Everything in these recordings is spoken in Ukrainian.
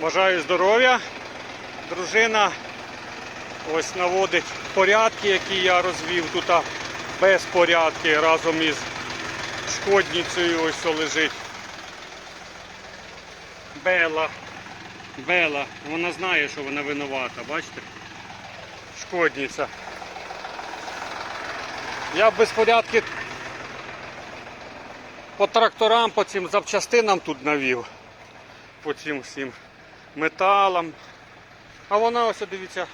Бажаю здоров'я. Дружина ось наводить порядки, які я розвів тут а, безпорядки разом із шкодницею ось лежить. Бела. Бела. Вона знає, що вона винувата, бачите? Шкодниця. Я безпорядки по тракторам, по цим запчастинам тут навів. По цим всім металам. А вона ось, дивіться,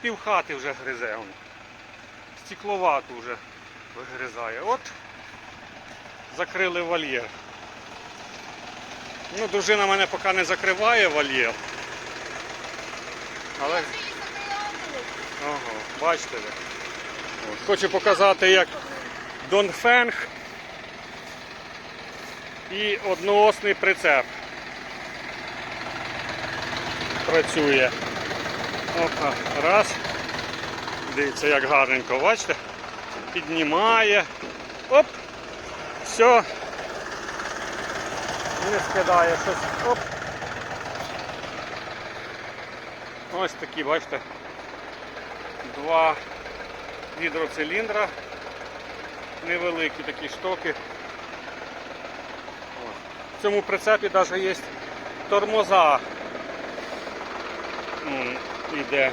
пів хати вже гризе. Стекловату вже вигризає. От закрили вольєр. Ну, дружина мене поки не закриває вольєр. Але Ага, бачите ви. От. Хочу показати, як Донфенг і одноосний прицеп працює. Опа, раз. Дивіться, як гарненько, бачите? Піднімає. Оп! Все. Не скидає щось. Оп. Ось такі, бачите, два гідроциліндра. Невеликі такі штоки. В цьому прицепі навіть є тормоза. Іде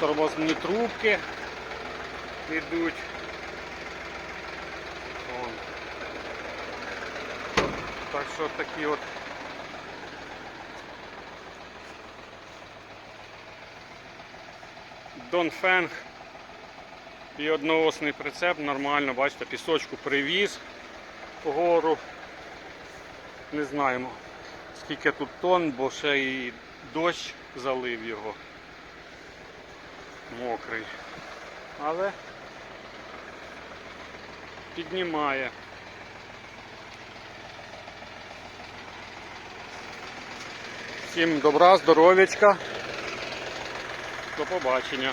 тормозні трубки йдуть. Так що такі от Донфенг і одноосний прицеп нормально, бачите, пісочку привіз вгору. Не знаємо скільки тут тонн, бо ще і дощ залив його. Мокрий. Але піднімає. Всім добра, здоров'ячка. До побачення.